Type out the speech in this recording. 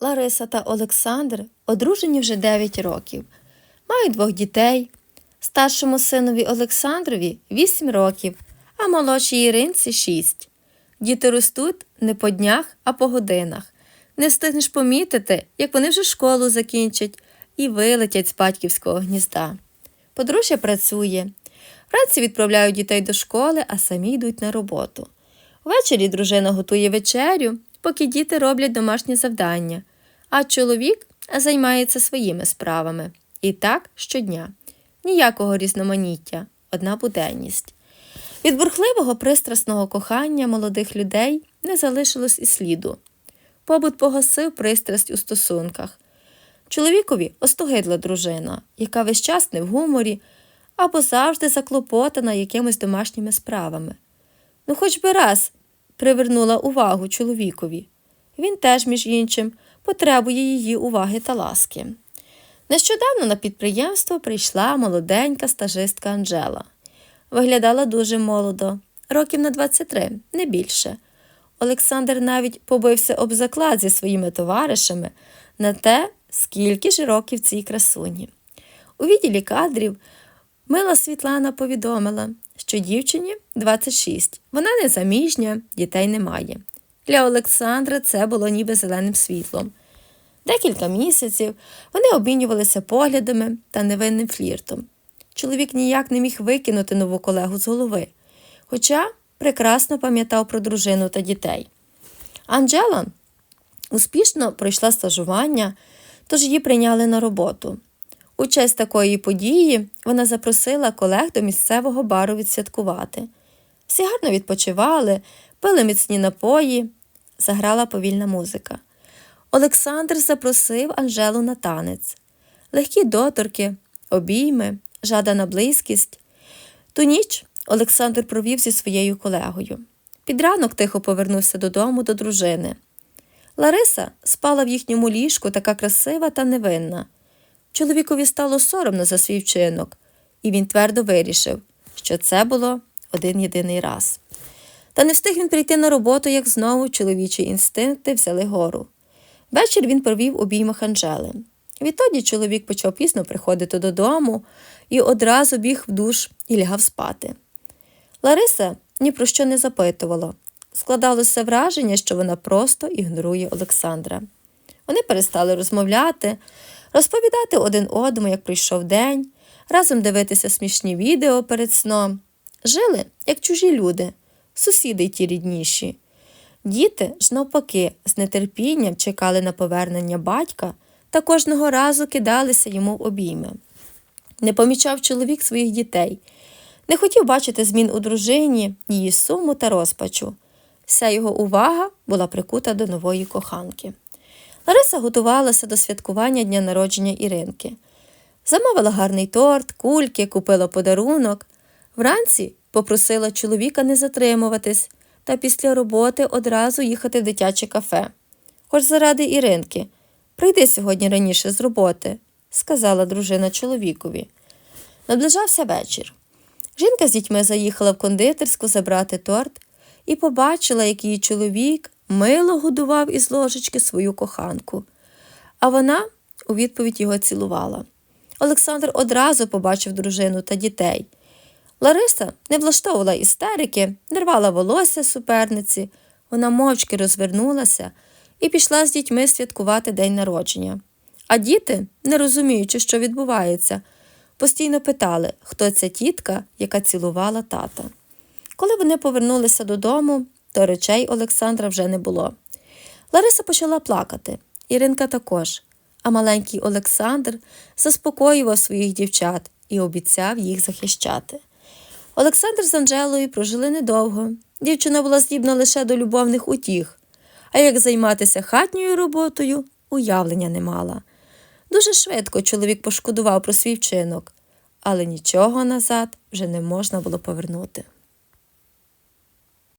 Лариса та Олександр одружені вже 9 років. Мають двох дітей. Старшому синові Олександрові 8 років, а молодшій Іринці 6. Діти ростуть не по днях, а по годинах. Не встигнеш помітити, як вони вже школу закінчать і вилетять з батьківського гнізда. Подружжя працює. Вранці відправляють дітей до школи, а самі йдуть на роботу. Ввечері дружина готує вечерю, поки діти роблять домашні завдання, а чоловік займається своїми справами. І так щодня. Ніякого різноманіття, одна буденність. Від бурхливого пристрасного кохання молодих людей не залишилось і сліду. Побут погасив пристрасть у стосунках. Чоловікові остогидла дружина, яка весь час не в гуморі або завжди заклопотана якимись домашніми справами. Ну, хоч би раз привернула увагу чоловікові. Він теж, між іншим, потребує її уваги та ласки. Нещодавно на підприємство прийшла молоденька стажистка Анжела. Виглядала дуже молодо, років на 23, не більше. Олександр навіть побився об заклад зі своїми товаришами на те, скільки ж років цій красуні. У відділі кадрів мила Світлана повідомила, що дівчині 26, вона незаміжня, дітей немає. Для Олександра це було ніби зеленим світлом. Декілька місяців вони обмінювалися поглядами та невинним фліртом. Чоловік ніяк не міг викинути нову колегу з голови, хоча прекрасно пам'ятав про дружину та дітей. Анджела успішно пройшла стажування, тож її прийняли на роботу. У честь такої події вона запросила колег до місцевого бару відсвяткувати. Всі гарно відпочивали, пили міцні напої, заграла повільна музика. Олександр запросив Анжелу на танець. Легкі доторки, обійми, жадана близькість. Ту ніч Олександр провів зі своєю колегою. Під ранок тихо повернувся додому до дружини. Лариса спала в їхньому ліжку така красива та невинна. Чоловікові стало соромно за свій вчинок, і він твердо вирішив, що це було один єдиний раз. Та не встиг він прийти на роботу, як знову чоловічі інстинкти взяли гору. Вечір він провів у обіймах Анжели. Відтоді чоловік почав пізно приходити додому і одразу біг в душ і лягав спати. Лариса ні про що не запитувала. Складалося враження, що вона просто ігнорує Олександра. Вони перестали розмовляти, розповідати один одному, як пройшов день, разом дивитися смішні відео перед сном. Жили, як чужі люди, сусіди й ті рідніші. Діти ж навпаки з нетерпінням чекали на повернення батька та кожного разу кидалися йому в обійми. Не помічав чоловік своїх дітей, не хотів бачити змін у дружині, її суму та розпачу. Вся його увага була прикута до нової коханки. Лариса готувалася до святкування дня народження Іринки. Замовила гарний торт, кульки, купила подарунок. Вранці попросила чоловіка не затримуватись та після роботи одразу їхати в дитяче кафе. Хоч заради Іринки, прийди сьогодні раніше з роботи, сказала дружина чоловікові. Наближався вечір. Жінка з дітьми заїхала в кондитерську забрати торт і побачила, як її чоловік мило годував із ложечки свою коханку, а вона у відповідь його цілувала. Олександр одразу побачив дружину та дітей. Лариса не влаштовувала істерики, не рвала волосся суперниці. Вона мовчки розвернулася і пішла з дітьми святкувати день народження. А діти, не розуміючи, що відбувається, постійно питали, хто ця тітка, яка цілувала тата. Коли вони повернулися додому, то речей Олександра вже не було. Лариса почала плакати, Іринка також, а маленький Олександр заспокоював своїх дівчат і обіцяв їх захищати. Олександр з Анжелою прожили недовго. Дівчина була здібна лише до любовних утіх, а як займатися хатньою роботою, уявлення не мала. Дуже швидко чоловік пошкодував про свій вчинок, але нічого назад вже не можна було повернути.